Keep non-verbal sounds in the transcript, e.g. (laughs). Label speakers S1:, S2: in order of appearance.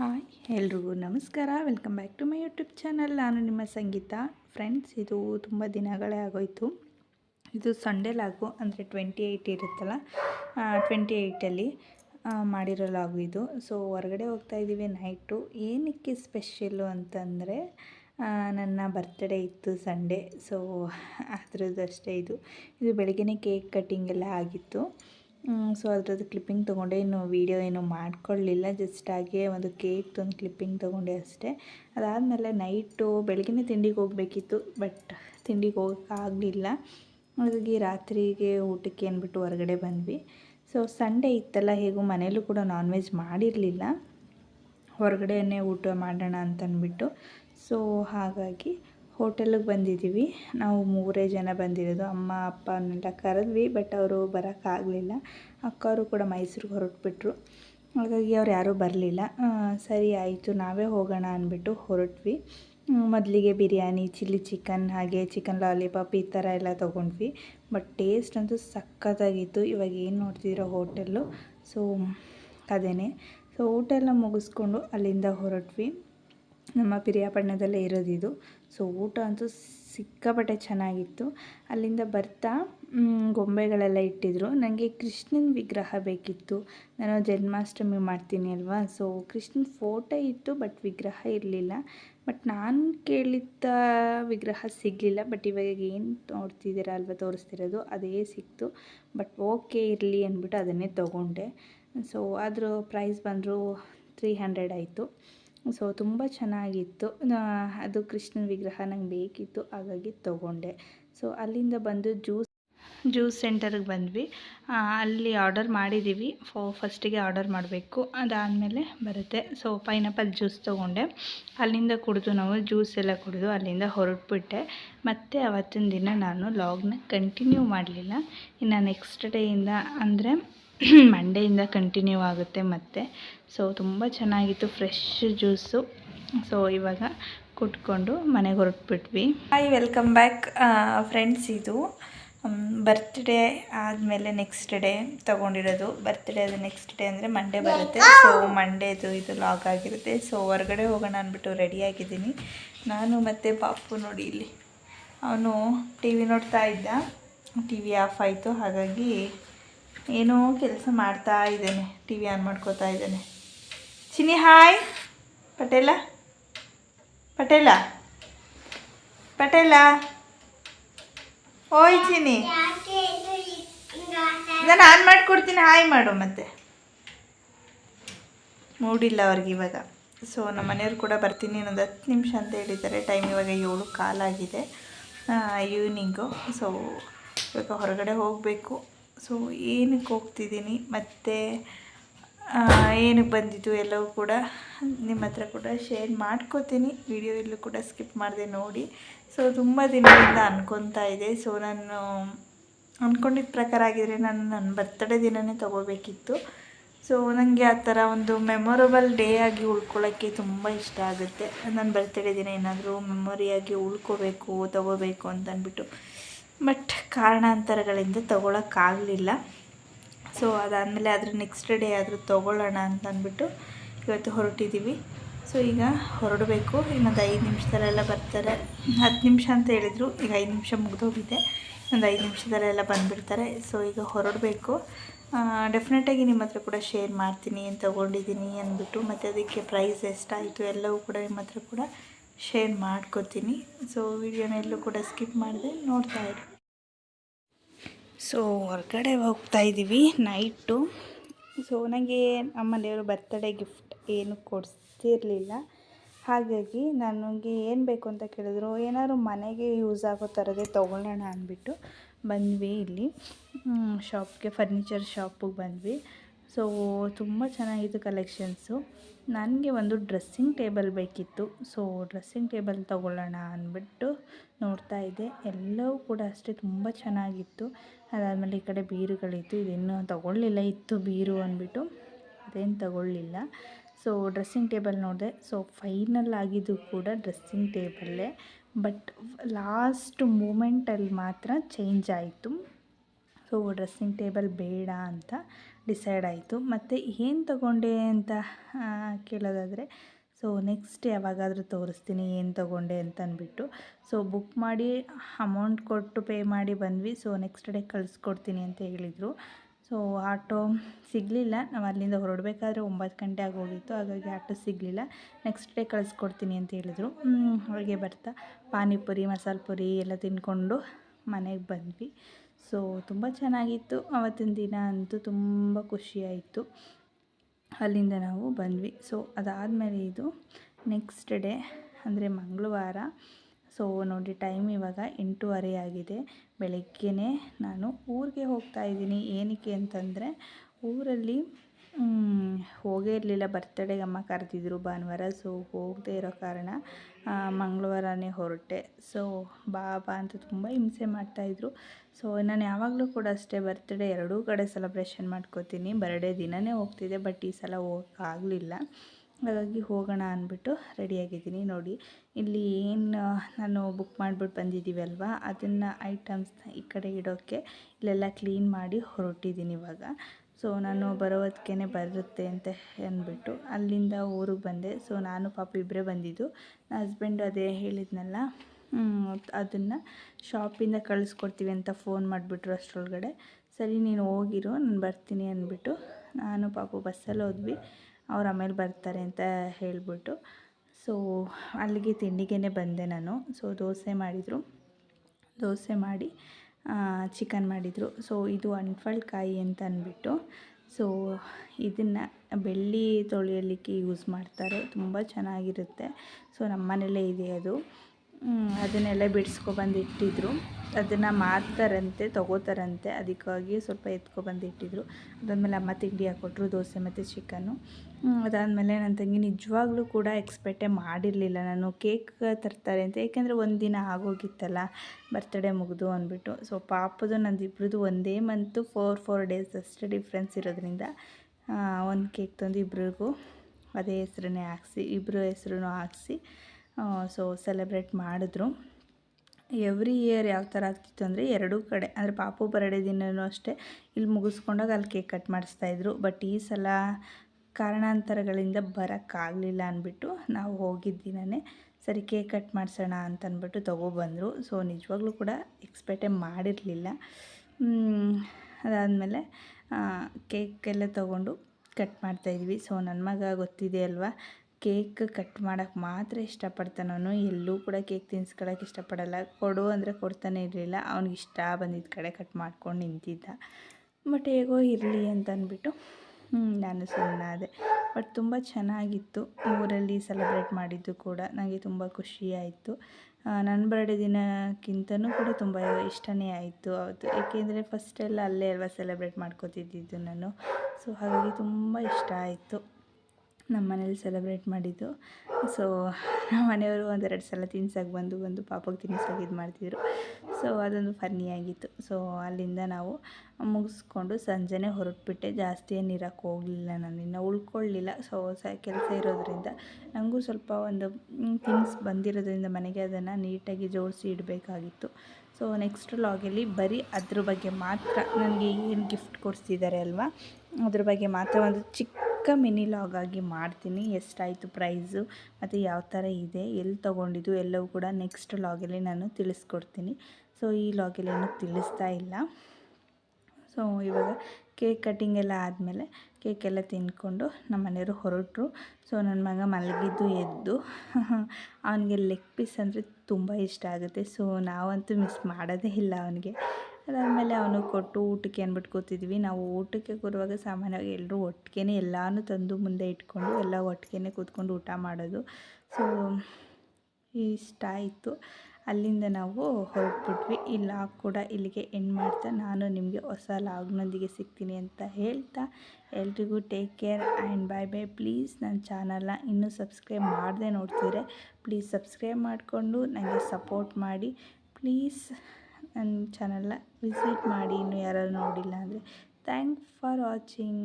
S1: Hi, ಎಲ್ರಿಗೂ ನಮಸ್ಕಾರ. Welcome back to my YouTube channel ನಾನು ನಿಮ್ಮ ಸಂಗೀತ. ಫ್ರೆಂಡ್ಸ್ ಇದು ತುಂಬ ದಿನಗಳೇ ಆಗೋಯಿತು. ಇದು ಸಂಡೇ ಲಾಗು, ಅಂದರೆ ಟ್ವೆಂಟಿ ಏಯ್ಟ್ ಇರುತ್ತಲ್ಲ ಟ್ವೆಂಟಿ ಏಯ್ಟಲ್ಲಿ ಮಾಡಿರೋ ಲಾಗು ಇದು. ಸೊ ಹೊರಗಡೆ ಹೋಗ್ತಾ ಇದ್ದೀವಿ ನೈಟು ಏನಕ್ಕೆ ಸ್ಪೆಷಲ್ಲು ಅಂತಂದರೆ ನನ್ನ ಬರ್ತ್ಡೇ ಇತ್ತು ಸಂಡೇ ಸೊ ಅದ್ರದ್ದಷ್ಟೇ ಇದು. ಇದು ಬೆಳಗ್ಗೆ ಕೇಕ್ ಕಟ್ಟಿಂಗ್ ಎಲ್ಲ ಆಗಿತ್ತು. ಸೊ ಅದ್ರದ್ದು ಕ್ಲಿಪ್ಪಿಂಗ್ ತೊಗೊಂಡೆ. ಇನ್ನು ವೀಡಿಯೋ ಏನು ಮಾಡ್ಕೊಳ್ಳಿಲ್ಲ ಜಸ್ಟ್ ಹಾಗೆ ಒಂದು ಕೇಕ್ದೊಂದು ಕ್ಲಿಪ್ಪಿಂಗ್ ತೊಗೊಂಡೆ ಅಷ್ಟೇ. ಅದಾದಮೇಲೆ ನೈಟು ಬೆಳಗ್ಗೆ ತಿಂಡಿಗೆ ಹೋಗಬೇಕಿತ್ತು ಬಟ್ ತಿಂಡಿಗೆ ಹೋಗೋಕ್ಕಾಗಲಿಲ್ಲ ಹಾಗಾಗಿ ರಾತ್ರಿಗೆ ಊಟಕ್ಕೆ ಅಂದ್ಬಿಟ್ಟು ಹೊರಗಡೆ ಬಂದ್ವಿ. ಸೊ ಸಂಡೇ ಇತ್ತಲ್ಲ, ಹೇಗೂ ಮನೇಲೂ ಕೂಡ ನಾನ್ ವೆಜ್ ಮಾಡಿರಲಿಲ್ಲ. ಹೊರಗಡೆಯೇ ಊಟ ಮಾಡೋಣ ಅಂತಂದ್ಬಿಟ್ಟು ಸೊ ಹಾಗಾಗಿ ಹೋಟೆಲಿಗೆ ಬಂದಿದ್ದೀವಿ. ನಾವು ಮೂರೇ ಜನ ಬಂದಿರೋದು. ಅಮ್ಮ ಅಪ್ಪನೆಲ್ಲ ಕರೆದ್ವಿ, ಬಟ್ ಅವರು ಬರೋಕ್ಕಾಗಲಿಲ್ಲ ಅಕ್ಕವರು ಕೂಡ ಮೈಸೂರಿಗೆ ಹೊರಟ್ಬಿಟ್ರು. ಹಾಗಾಗಿ ಅವ್ರು ಯಾರೂ ಬರಲಿಲ್ಲ. ಸರಿ ಆಯಿತು, ನಾವೇ ಹೋಗೋಣ ಅಂದ್ಬಿಟ್ಟು ಹೊರಟ್ವಿ. ಮೊದಲಿಗೆ ಬಿರಿಯಾನಿ, ಚಿಲ್ಲಿ ಚಿಕನ್, ಹಾಗೆ ಚಿಕನ್ ಲಾಲಿಪಾಪ್ ಈ ಥರ ಎಲ್ಲ ತೊಗೊಂಡ್ವಿ. ಬಟ್ ಟೇಸ್ಟ್ ಅಂತೂ ಸಖತ್ತಾಗಿತ್ತು. ಇವಾಗ ಏನು ನೋಡ್ತಿದ್ದೀರೋ ಹೋಟೆಲ್ಲು. ಸೊ ಅದೇ ಸೊ, ಊಟ ಎಲ್ಲ ಮುಗಿಸ್ಕೊಂಡು ಅಲ್ಲಿಂದ ಹೊರಟ್ವಿ. ನಮ್ಮ ಪಿರಿಯಾಪಟ್ಟಣದಲ್ಲೇ ಇರೋದಿದು. ಸೊ ಊಟ ಅಂತೂ ಸಿಕ್ಕಾಪಟ್ಟೆ ಚೆನ್ನಾಗಿತ್ತು. ಅಲ್ಲಿಂದ ಬರ್ತಾ ಗೊಂಬೆಗಳೆಲ್ಲ ಇಟ್ಟಿದ್ರು. ನನಗೆ ಕೃಷ್ಣನ ವಿಗ್ರಹ ಬೇಕಿತ್ತು. ನಾನು ಜನ್ಮಾಷ್ಟಮಿ ಮಾಡ್ತೀನಿ ಅಲ್ವಾ? ಸೊ ಕೃಷ್ಣನ ಫೋಟೋ ಇತ್ತು ಬಟ್ ವಿಗ್ರಹ ಇರಲಿಲ್ಲ. ಬಟ್ ನಾನು ಕೇಳಿದ್ದ ವಿಗ್ರಹ ಸಿಗಲಿಲ್ಲ. ಬಟ್ ಇವಾಗ ಏನು ನೋಡ್ತಿದ್ದೀರ ಅಲ್ವಾ, ತೋರಿಸ್ತಿರೋದು, ಅದೇ ಸಿಕ್ತು. ಬಟ್ ಓಕೆ ಇರಲಿ ಅಂದ್ಬಿಟ್ಟು ಅದನ್ನೇ ತೊಗೊಂಡೆ. ಸೊ ಅದ್ರ ಪ್ರೈಸ್ ಬಂದರು ತ್ರೀ ಹಂಡ್ರೆಡ್ ಆಯಿತು. ಸೊ, ತುಂಬ ಚೆನ್ನಾಗಿತ್ತು. ಅದು ಕೃಷ್ಣನ ವಿಗ್ರಹ ನಂಗೆ ಬೇಕಿತ್ತು, ಹಾಗಾಗಿ ತೊಗೊಂಡೆ. ಸೊ, ಅಲ್ಲಿಂದ ಬಂದು ಜ್ಯೂಸ್ ಜ್ಯೂಸ್ ಸೆಂಟರ್ಗೆ ಬಂದ್ವಿ. ಅಲ್ಲಿ ಆರ್ಡರ್ ಮಾಡಿದ್ದೀವಿ ಫೋ, ಫಸ್ಟಿಗೆ ಆರ್ಡರ್ ಮಾಡಬೇಕು. ಅದಾದಮೇಲೆ ಬರುತ್ತೆ. ಸೊ, ಪೈನಾಪಲ್ ಜ್ಯೂಸ್ ತೊಗೊಂಡೆ. ಅಲ್ಲಿಂದ ಕುಡಿದು ನಾವು ಜ್ಯೂಸ್ ಎಲ್ಲ ಕುಡಿದು ಅಲ್ಲಿಂದ ಹೊರಟ್ಬಿಟ್ಟೆ. ಮತ್ತು ಅವತ್ತಿನ ದಿನ ನಾನು ಲಾಗ್ನ ಕಂಟಿನ್ಯೂ ಮಾಡಲಿಲ್ಲ. ಇನ್ನು ನೆಕ್ಸ್ಟ್ ಡೇಯಿಂದ ಅಂದರೆ (clears throat) ಮಂಡೆಯಿಂದ ಕಂಟಿನ್ಯೂ ಆಗುತ್ತೆ ಮತ್ತೆ. ಸೊ ತುಂಬ ಚೆನ್ನಾಗಿತ್ತು ಫ್ರೆಶ್ ಜ್ಯೂಸು ಸೊ ಇವಾಗ ಕುಟ್ಕೊಂಡು ಮನೆಗೆ ಹೊರಟ್ಬಿಟ್ವಿ. ಹಾಯ್ ವೆಲ್ಕಮ್ ಬ್ಯಾಕ್ ಫ್ರೆಂಡ್ಸ್ ಇದು. ಬರ್ತ್ಡೇ ಆದಮೇಲೆ ನೆಕ್ಸ್ಟ್ ಡೇ ತೊಗೊಂಡಿರೋದು. ಬರ್ತ್ಡೇ ಅದು ನೆಕ್ಸ್ಟ್ ಡೇ ಅಂದರೆ ಮಂಡೇ ಬರುತ್ತೆ. ಸೊ ಮಂಡೇದು ಇದು ಲಾಗ್ ಆಗಿರುತ್ತೆ. ಸೊ ಹೊರಗಡೆ ಹೋಗೋಣ ಅಂದ್ಬಿಟ್ಟು ರೆಡಿಯಾಗಿದ್ದೀನಿ ನಾನು ಮತ್ತು ಪಾಪು ನೋಡಿ ಇಲ್ಲಿ. ಅವನು ಟಿ ವಿ ನೋಡ್ತಾ ಇದ್ದ. ಟಿ ವಿ ಆಫ್ ಆಯಿತು. ಹಾಗಾಗಿ ಏನೋ ಕೆಲಸ ಮಾಡ್ತಾ ಇದ್ದೇನೆ ಟಿ ವಿ ಆನ್ ಮಾಡ್ಕೋತಾ ಇದ್ದೇನೆ. ಚಿನಿ ಹಾಯ್ ಪಟೇಲ? ಪಟೇಲ? ಪಟೇಲ? ಓಯ್ ಚಿನಿ ನಾನು ಆನ್ ಮಾಡಿಕೊಡ್ತೀನಿ ಹಾಯ್ ಮಾಡು ಮತ್ತೆ. ಮೂಡಿಲ್ಲ ಅವ್ರಿಗೆ ಇವಾಗ. ಸೊ ನಮ್ಮ ಮನೆಯವ್ರು ಕೂಡ ಬರ್ತೀನಿ ಇನ್ನೊಂದು ಹತ್ತು ನಿಮಿಷ ಅಂತ ಹೇಳಿದ್ದಾರೆ. ಟೈಮ್ ಇವಾಗ ಏಳು ಕಾಲಾಗಿದೆ. ಈವ್ನಿಂಗು ಸೊ ಇವಾಗ ಹೊರಗಡೆ ಹೋಗಬೇಕು. ಸೊ ಏನಕ್ಕೆ ಹೋಗ್ತಿದ್ದೀನಿ? ಮತ್ತು ಏನಕ್ಕೆ ಬಂದಿದ್ದು ಎಲ್ಲವೂ ಕೂಡ ನಿಮ್ಮ ಹತ್ರ ಕೂಡ ಶೇರ್ ಮಾಡ್ಕೋತೀನಿ. ವಿಡಿಯೋ ಇಲ್ಲೂ ಕೂಡ ಸ್ಕಿಪ್ ಮಾಡಿದೆ ನೋಡಿ. ಸೊ ತುಂಬ ದಿನದಿಂದ ಅನ್ಕೊತಾ ಇದೆ. ಸೊ ನಾನು ಅಂದ್ಕೊಂಡಿದ್ದ ಪ್ರಕಾರ ಆಗಿದ್ರೆ ನಾನು ನನ್ನ ಬರ್ತಡೇ ದಿನವೇ ತೊಗೋಬೇಕಿತ್ತು. ಸೊ ನನಗೆ ಆ ಥರ ಒಂದು ಮೆಮೊರಬಲ್ ಡೇ ಆಗಿ ಉಳ್ಕೊಳ್ಳೋಕ್ಕೆ ತುಂಬ ಇಷ್ಟ ಆಗುತ್ತೆ. ನನ್ನ ಬರ್ತಡೇ ದಿನ ಏನಾದರೂ ಮೆಮೊರಿಯಾಗಿ ಉಳ್ಕೋಬೇಕು, ತೊಗೋಬೇಕು ಅಂತ ಅಂದ್ಬಿಟ್ಟು ಬಟ್ ಕಾರಣಾಂತರಗಳಿಂದ ತೊಗೊಳಕ್ಕಾಗಲಿಲ್ಲ. ಸೊ ಅದಾದಮೇಲೆ ಅದ್ರ ನೆಕ್ಸ್ಟ್ ಡೇ ಆದರೂ ತೊಗೊಳ್ಳೋಣ ಅಂತ ಅಂದ್ಬಿಟ್ಟು ಇವತ್ತು ಹೊರಟಿದ್ದೀವಿ ಸೊ ಈಗ ಹೊರಡಬೇಕು. ಇನ್ನೊಂದು ಐದು ನಿಮಿಷದಲ್ಲೆಲ್ಲ ಬರ್ತಾರೆ. ಹತ್ತು ನಿಮಿಷ ಅಂತ ಹೇಳಿದರು. ಈಗ ಐದು ನಿಮಿಷ ಮುಗಿದೋಗಿದೆ. ಇನ್ನೊಂದು ಐದು ನಿಮಿಷದಲ್ಲೆಲ್ಲ ಬಂದುಬಿಡ್ತಾರೆ. ಸೊ ಈಗ ಹೊರಡಬೇಕು. ಡೆಫಿನೆಟಾಗಿ ನಿಮ್ಮ ಹತ್ರ ಕೂಡ ಶೇರ್ ಮಾಡ್ತೀನಿ, ಏನು ತೊಗೊಂಡಿದ್ದೀನಿ ಅಂದ್ಬಿಟ್ಟು, ಮತ್ತು ಅದಕ್ಕೆ ಪ್ರೈಸ್ ಎಷ್ಟಾಯಿತು ಎಲ್ಲವೂ ಕೂಡ ನಿಮ್ಮ ಹತ್ರ ಕೂಡ ಶೇರ್ ಮಾಡ್ಕೋತೀನಿ. ಸೊ ವಿಡಿಯೋನ ಎಲ್ಲೂ ಕೂಡ ಸ್ಕಿಪ್ ಮಾಡಿದೆ ನೋಡ್ತಾ ಇರಿ. ಸೊ ಹೊರಗಡೆ ಹೋಗ್ತಾ ಇದ್ದೀವಿ ನೈಟು ಸೊ ನನಗೆ ನಮ್ಮನೆಯವರು ಬರ್ತಡೇ ಗಿಫ್ಟ್ ಏನು ಕೊಡ್ತಿರಲಿಲ್ಲ ಹಾಗಾಗಿ ನನಗೆ ಏನು ಬೇಕು ಅಂತ ಕೇಳಿದ್ರು. ಏನಾದ್ರು ಮನೆಗೆ ಯೂಸ್ ಆಗೋ ಥರದೇ ತೊಗೊಳ್ಳೋಣ ಅಂದ್ಬಿಟ್ಟು ಬಂದ್ವಿ ಇಲ್ಲಿ. ಶಾಪ್ಗೆ ಫರ್ನಿಚರ್ ಶಾಪಿಗೆ ಬಂದ್ವಿ. ಸೊ ತುಂಬ ಚೆನ್ನಾಗಿತ್ತು ಕಲೆಕ್ಷನ್ಸು ನನಗೆ ಒಂದು ಡ್ರೆಸ್ಸಿಂಗ್ ಟೇಬಲ್ ಬೇಕಿತ್ತು. ಸೊ ಡ್ರೆಸ್ಸಿಂಗ್ ಟೇಬಲ್ ತೊಗೊಳ್ಳೋಣ ಅಂದ್ಬಿಟ್ಟು ನೋಡ್ತಾ ಇದ್ದೆ. ಎಲ್ಲವೂ ಕೂಡ ಅಷ್ಟೇ ತುಂಬ ಚೆನ್ನಾಗಿತ್ತು. ಅದಾದಮೇಲೆ ಈ ಕಡೆ ಬೀರುಗಳಿತ್ತು. ಇದಿನ್ನು ತೊಗೊಳ್ಳಿಲ್ಲ, ಇತ್ತು ಬೀರು ಅಂದ್ಬಿಟ್ಟು. ಅದೇನು ತಗೊಳ್ಳಿಲ್ಲ. ಸೊ ಡ್ರೆಸ್ಸಿಂಗ್ ಟೇಬಲ್ ನೋಡಿದೆ. ಸೊ ಫೈನಲ್ ಆಗಿದ್ದು ಕೂಡ ಡ್ರೆಸ್ಸಿಂಗ್ ಟೇಬಲ್ಲೇ ಬಟ್ ಲಾಸ್ಟ್ ಮೂಮೆಂಟಲ್ಲಿ ಮಾತ್ರ ಚೇಂಜ್ ಆಯಿತು. ಸೊ ಡ್ರೆಸ್ಸಿಂಗ್ ಟೇಬಲ್ ಬೇಡ ಅಂತ ಡಿಸೈಡ್ ಆಯಿತು. ಮತ್ತು ಏನು ತಗೊಂಡೆ ಅಂತ ಕೇಳೋದಾದರೆ, ಸೊ ನೆಕ್ಸ್ಟ್ ಯಾವಾಗಾದರೂ ತೋರಿಸ್ತೀನಿ ಏನು ತೊಗೊಂಡೆ ಅಂತ ಅಂದ್ಬಿಟ್ಟು. ಸೊ ಬುಕ್ ಮಾಡಿ, ಅಮೌಂಟ್ ಕೊಟ್ಟು ಪೇ ಮಾಡಿ ಬಂದ್ವಿ. ಸೊ ನೆಕ್ಸ್ಟ್ ಡೇ ಕಳಿಸ್ಕೊಡ್ತೀನಿ ಅಂತ ಹೇಳಿದರು. ಸೊ ಆಟೋ ಸಿಗಲಿಲ್ಲ. ನಾವು ಅಲ್ಲಿಂದ ಹೊರಡಬೇಕಾದ್ರೆ ಒಂಬತ್ತು ಗಂಟೆ ಆಗೋಗಿತ್ತು. ಹಾಗಾಗಿ ಆಟೋ ಸಿಗಲಿಲ್ಲ. ನೆಕ್ಸ್ಟ್ ಡೇ ಕಳಿಸ್ಕೊಡ್ತೀನಿ ಅಂತ ಹೇಳಿದರು. ಹೊರಗೆ ಬರ್ತಾ, ಪಾನಿಪುರಿ, ಮಸಾಲೆ ಪುರಿ ಎಲ್ಲ ತಿಂದ್ಕೊಂಡು ಮನೆಗೆ ಬಂದ್ವಿ. ಸೊ, ತುಂಬ ಚೆನ್ನಾಗಿತ್ತು. ಆವತ್ತಿನ ದಿನ ಅಂತೂ ತುಂಬ ಖುಷಿಯಾಯಿತು. ಅಲ್ಲಿಂದ ನಾವು ಬಂದ್ವಿ. ಸೊ, ಅದಾದಮೇಲೆ ಇದು ನೆಕ್ಸ್ಟ್ ಡೇ, ಅಂದರೆ ಮಂಗಳವಾರ. ಸೊ, ನೋಡಿ, ಟೈಮ್ ಇವಾಗ ಎಂಟೂವರೆ ಆಗಿದೆ. ಬೆಳಗ್ಗೆ ನಾನು ಊರಿಗೆ ಹೋಗ್ತಾ ಇದ್ದೀನಿ. ಏನಕ್ಕೆ ಅಂತಂದರೆ, ಊರಲ್ಲಿ ಹೋಗೇ ಇರಲಿಲ್ಲ. ಬರ್ತಡೇಗೆ ಅಮ್ಮ ಕರೆದಿದ್ರು ಭಾನುವಾರ ಸೊ ಹೋಗದೇ ಇರೋ ಕಾರಣ ಮಂಗಳವಾರನೇ ಹೊರಟೆ. ಸೊ ಬಾ ಬಾ ಅಂತ ತುಂಬ ಹಿಂಸೆ ಮಾಡ್ತಾಯಿದ್ರು ಸೊ ನಾನು ಯಾವಾಗಲೂ ಕೂಡ ಅಷ್ಟೇ ಬರ್ತ್ಡೇ ಎರಡೂ ಕಡೆ ಸೆಲೆಬ್ರೇಷನ್ ಮಾಡ್ಕೋತೀನಿ. ಬರ್ಡೇ ದಿನವೇ ಹೋಗ್ತಿದ್ದೆ ಬಟ್ ಈ ಸಲ ಹೋಗೋಕ್ಕಾಗಲಿಲ್ಲ ಹಾಗಾಗಿ ಹೋಗೋಣ ಅಂದ್ಬಿಟ್ಟು ರೆಡಿಯಾಗಿದ್ದೀನಿ ನೋಡಿ, ಇಲ್ಲಿ ಏನು ನಾನು ಬುಕ್ ಮಾಡಿಬಿಟ್ಟು ಬಂದಿದ್ದೀವಿ ಅಲ್ವಾ? ಅದನ್ನು ಐಟಮ್ಸ್ನ ಈ ಕಡೆ ಇಡೋಕ್ಕೆ ಇಲ್ಲೆಲ್ಲ ಕ್ಲೀನ್ ಮಾಡಿ ಹೊರಟಿದ್ದೀನಿ ಇವಾಗ. ಸೊ ನಾನು ಬರೋದಕ್ಕೆ ಬರುತ್ತೆ ಅಂತ ಅಂದ್ಬಿಟ್ಟು ಅಲ್ಲಿಂದ ಊರಿಗೆ ಬಂದೆ. ಸೊ ನಾನು ಪಾಪ ಇಬ್ಬರೇ ಬಂದಿದ್ದು. ನನ್ನ ಹಸ್ಬೆಂಡ್ ಅದೇ ಹೇಳಿದ್ನಲ್ಲ ಅದನ್ನು ಶಾಪಿಂದ ಕಳಿಸ್ಕೊಡ್ತೀವಿ ಅಂತ ಫೋನ್ ಮಾಡಿಬಿಟ್ರು ಅಷ್ಟರೊಳಗಡೆ. ಸರಿ, ನೀನು ಹೋಗಿರು, ನಾನು ಬರ್ತೀನಿ ಅಂದ್ಬಿಟ್ಟು ನಾನು ಪಾಪ ಬಸ್ಸಲ್ಲಿ ಹೋದ್ವಿ. ಅವ್ರು ಆಮೇಲೆ ಬರ್ತಾರೆ ಅಂತ ಹೇಳಿಬಿಟ್ಟು ಸೊ ಅಲ್ಲಿಗೆ ತಿಂಡಿಗೆ ಬಂದೆ ನಾನು. ಸೊ ದೋಸೆ ಮಾಡಿದರು. ದೋಸೆ ಮಾಡಿ ಚಿಕನ್ ಮಾಡಿದರು. ಸೊ ಇದು ಅಂಟ್ಫಳ್ ಕಾಯಿ ಅಂತ ಅಂದ್ಬಿಟ್ಟು. ಸೊ ಇದನ್ನು ಬೆಳ್ಳಿ ತೊಳೆಯಲಿಕ್ಕೆ ಯೂಸ್ ಮಾಡ್ತಾರೆ. ತುಂಬ ಚೆನ್ನಾಗಿರುತ್ತೆ. ಸೊ ನಮ್ಮ ಮನೇಲೇ ಇದೆ ಅದು. ಅದನ್ನೆಲ್ಲ ಬಿಡಿಸ್ಕೊಬಂದು ಇಟ್ಟಿದ್ದರು ಅದನ್ನು ಮಾರ್ತಾರಂತೆ ತೊಗೋತಾರಂತೆ. ಅದಕ್ಕಾಗಿ ಸ್ವಲ್ಪ ಎತ್ಕೊಬಂದು ಇಟ್ಟಿದ್ರು ಅದಾದಮೇಲೆ ಅಮ್ಮ ತಿಂಡಿ ಹಾಕ್ಕೊಟ್ರು ದೋಸೆ ಮತ್ತು ಚಿಕನ್ನು ಅದಾದಮೇಲೆ ನನ್ನ ತಂಗಿ ನಿಜವಾಗ್ಲೂ ಕೂಡ ಎಕ್ಸ್ಪೆಕ್ಟೇ ಮಾಡಿರಲಿಲ್ಲ. ನಾನು ಕೇಕ್ ತರ್ತಾರೆ ಅಂತ. ಏಕೆಂದರೆ ಒಂದು ದಿನ ಆಗೋಗಿತ್ತಲ್ಲ ಬರ್ತಡೇ ಮುಗಿದು ಅಂದ್ಬಿಟ್ಟು. ಸೊ ಪಾಪದು ನಂದು ಇಬ್ಬರದು ಒಂದೇ ಮಂತು ಫೋರ್ ಫೋರ್ ಡೇಸ್ ಅಷ್ಟೇ ಡಿಫ್ರೆನ್ಸ್ ಇರೋದ್ರಿಂದ ಒಂದು ಕೇಕ್ ತಂದು ಇಬ್ರಿಗೂ ಅದೇ ಹೆಸ್ರನ್ನೇ ಹಾಕ್ಸಿ ಇಬ್ಬರು ಹೆಸ್ರು ಹಾಕ್ಸಿ ಸೊ ಸೆಲೆಬ್ರೇಟ್ ಮಾಡಿದ್ರು. ಎವ್ರಿ ಇಯರ್ ಯಾವ ಥರ ಆಗ್ತಿತ್ತು ಅಂದರೆ ಎರಡೂ ಕಡೆ, ಅಂದರೆ ಪಾಪು ಬರಡೇ ದಿನವೂ ಅಷ್ಟೇ ಇಲ್ಲಿ ಮುಗಿಸ್ಕೊಂಡಾಗ ಅಲ್ಲಿ ಕೇಕ್ ಕಟ್ ಮಾಡಿಸ್ತಾಯಿದ್ರು ಬಟ್ ಈ ಸಲ ಕಾರಣಾಂತರಗಳಿಂದ ಬರೋಕ್ಕಾಗಲಿಲ್ಲ ಅಂದ್ಬಿಟ್ಟು ನಾವು ಹೋಗಿದ್ದ ದಿನವೇ ಸರಿ ಕೇಕ್ ಕಟ್ ಮಾಡಿಸೋಣ ಅಂತ ಅಂದ್ಬಿಟ್ಟು ತೊಗೊಬಂದರು ಸೊ ನಿಜವಾಗ್ಲೂ ಕೂಡ ಎಕ್ಸ್ಪೆಕ್ಟೇ ಮಾಡಿರಲಿಲ್ಲ. ಅದಾದಮೇಲೆ ಕೇಕೆಲ್ಲ ತೊಗೊಂಡು ಕಟ್ ಮಾಡ್ತಾಯಿದ್ವಿ ಸೊ ನನ್ನ ಮಗ ಗೊತ್ತಿದೆ ಅಲ್ವಾ? ಕೇಕ್ ಕಟ್ ಮಾಡೋಕ್ಕೆ ಮಾತ್ರ ಇಷ್ಟಪಡ್ತಾನೆ ಅವನು. ಎಲ್ಲೂ ಕೂಡ ಕೇಕ್ ತಿನ್ಸ್ಕೊಳಕ್ಕೆ ಇಷ್ಟಪಡಲ್ಲ. ಕೊಡು ಅಂದರೆ ಕೊಡ್ತಾನೆ ಇರಲಿಲ್ಲ. ಅವ್ನಿಗೆ ಇಷ್ಟ ಬಂದಿದ್ದ ಕಡೆ ಕಟ್ ಮಾಡ್ಕೊಂಡು ನಿಂತಿದ್ದ. ಬಟ್ ಹೇಗೋ ಇರಲಿ ಅಂತ ಅಂದ್ಬಿಟ್ಟು ನಾನು ಸುಮ್ಮನಾದೆ ಬಟ್ ತುಂಬ ಚೆನ್ನಾಗಿತ್ತು. ಊರಲ್ಲಿ ಸೆಲೆಬ್ರೇಟ್ ಮಾಡಿದ್ದು ಕೂಡ ನನಗೆ ತುಂಬ ಆಯಿತು. ನನ್ನ ಬರ್ಡೇ ದಿನಕ್ಕಿಂತನೂ ಕೂಡ ತುಂಬ ಇಷ್ಟನೇ ಆಯಿತು ಅದು ಏಕೆಂದರೆ ಫಸ್ಟೆಲ್ಲ ಅಲ್ಲೇ ಅಲ್ವಾ ಸೆಲೆಬ್ರೇಟ್ ಮಾಡ್ಕೋತಿದ್ದಿದ್ದು ನಾನು. ಸೊ ಹಾಗಾಗಿ ತುಂಬ ಇಷ್ಟ ಆಯಿತು. ನಮ್ಮ ಮನೇಲಿ ಸೆಲೆಬ್ರೇಟ್ ಮಾಡಿದ್ದು. ಸೊ ನಮ್ಮ ಮನೆಯವರು ಒಂದೆರಡು ಸಲ ತಿನ್ಸಾಗಿ ಬಂದು ಬಂದು ಪಾಪಗೆ ತಿನ್ನಿಸೋಕೆ ಇದು ಮಾಡ್ತಿದ್ರು. ಸೊ ಅದೊಂದು ಫನ್ನಿಯಾಗಿತ್ತು ಸೊ ಅಲ್ಲಿಂದ ನಾವು ಮುಗಿಸ್ಕೊಂಡು ಸಂಜೆನೇ ಹೊರಟ್ಬಿಟ್ಟೆ. ಜಾಸ್ತಿ ಏನು ಇರೋಕ್ಕೆ ಹೋಗಲಿಲ್ಲ ನಾನು. ಇನ್ನು ಉಳ್ಕೊಳ್ಳಿಲ್ಲ. ಸೊ ಸ, ಕೆಲಸ ಇರೋದ್ರಿಂದ ನನಗೂ ಸ್ವಲ್ಪ ಒಂದು ಥಿಂಗ್ಸ್ ಬಂದಿರೋದ್ರಿಂದ ಮನೆಗೆ ಅದನ್ನು ನೀಟಾಗಿ ಜೋಡಿಸಿ ಇಡಬೇಕಾಗಿತ್ತು. ಸೊ ನೆಕ್ಸ್ಟ್ ಲಾಗಲ್ಲಿ ಬರೀ ಅದ್ರ ಬಗ್ಗೆ ಮಾತ್ರ. ನನಗೆ ಏನು ಗಿಫ್ಟ್ ಕೊಡಿಸ್ತಿದ್ದಾರೆ ಅಲ್ವಾ? ಅದ್ರ ಬಗ್ಗೆ ಮಾತ್ರ ಒಂದು ಚಿಕ್ಕ ಮಿನಿ ಲಾಗ್ ಆಗಿ ಮಾಡ್ತೀನಿ. ಎಷ್ಟಾಯಿತು ಪ್ರೈಸು, ಮತ್ತು ಯಾವ ಥರ ಇದೆ, ಎಲ್ಲಿ ತೊಗೊಂಡಿದ್ದು, ಎಲ್ಲವೂ ಕೂಡ ನೆಕ್ಸ್ಟ್ ಲಾಗಲ್ಲಿ ನಾನು ತಿಳಿಸ್ಕೊಡ್ತೀನಿ. ಸೊ, ಈ ಲಾಗಲ್ಲಿ ಏನೂ ತಿಳಿಸ್ತಾ ಇಲ್ಲ. ಸೊ, ಇವಾಗ ಕೇಕ್ ಕಟ್ಟಿಂಗ್ ಎಲ್ಲ ಆದಮೇಲೆ ಕೇಕೆಲ್ಲ ತಿಂದ್ಕೊಂಡು ನಮ್ಮ ಮನೆಯವರು ಹೊರಟರು. ಸೊ, ನನ್ನ ಮಗ ಮಲಗಿದ್ದು ಎದ್ದು, (laughs) ಅವನಿಗೆ ಲೆಗ್ ಪೀಸ್ ಅಂದರೆ ತುಂಬ ಇಷ್ಟ ಆಗುತ್ತೆ. ಸೊ, ನಾವಂತೂ ಮಿಸ್ ಮಾಡೋದೇ ಇಲ್ಲ ಅವನಿಗೆ. ಅದಾದಮೇಲೆ ಅವನು ಕೊಟ್ಟು ಊಟಕ್ಕೆ ಅಂದ್ಬಿಟ್ಟು ಕೂತಿದ್ವಿ. ನಾವು ಊಟಕ್ಕೆ ಕೂರುವಾಗ ಸಾಮಾನ್ಯವಾಗಿ ಎಲ್ಲರೂ ಒಟ್ಟಿಗೆ ಎಲ್ಲನೂ ತಂದು ಮುಂದೆ ಇಟ್ಕೊಂಡು ಎಲ್ಲ ಒಟ್ಟಿಗೆ ಕೂತ್ಕೊಂಡು ಊಟ ಮಾಡೋದು. ಸೊ ಇಷ್ಟ ಆಯಿತು. ಅಲ್ಲಿಂದ ನಾವು ಹೊರಟ್ಬಿಟ್ವಿ. ಈ ಲಾಗ್ ಕೂಡ ಇಲ್ಲಿಗೆ ಎಂಡ್ ಮಾಡ್ತಾ ನಾನು ನಿಮಗೆ ಹೊಸ ಲಾಗ್ನೊಂದಿಗೆ ಸಿಗ್ತೀನಿ ಅಂತ ಹೇಳ್ತಾ ಎಲ್ರಿಗೂ take care and bye bye please ನನ್ನ ಚಾನಲ್ನ ಇನ್ನೂ ಸಬ್ಸ್ಕ್ರೈಬ್ ಮಾಡದೆ ನೋಡ್ತಿದ್ರೆ ಪ್ಲೀಸ್ ಸಬ್ಸ್ಕ್ರೈಬ್ ಮಾಡಿಕೊಂಡು ನನಗೆ ಸಪೋರ್ಟ್ ಮಾಡಿ. ಪ್ಲೀಸ್ ನನ್ನ ಚಾನಲ್ನ ವಿಸಿಟ್ ಮಾಡಿ ಇನ್ನು ಯಾರು ನೋಡಿಲ್ಲ ಅಂದರೆ ಥ್ಯಾಂಕ್ ಫಾರ್ ವಾಚಿಂಗ್.